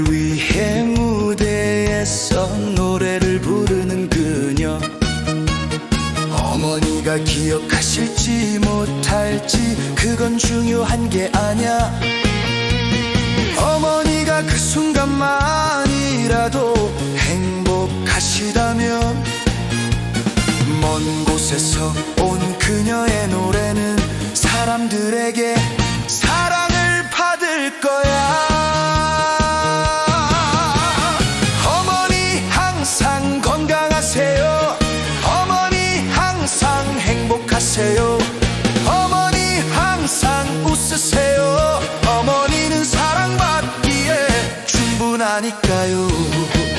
위해 무대에서 노래를 부르는 그녀. 어머니가 기억하실지 못할지 그건 중요한 게 아냐 어머니가 그 순간만이라도 행복하시다면 먼 곳에서 온 그녀의 노래는 사람들에게 웃으세요. 어머니는 사랑받기에 충분하니까요.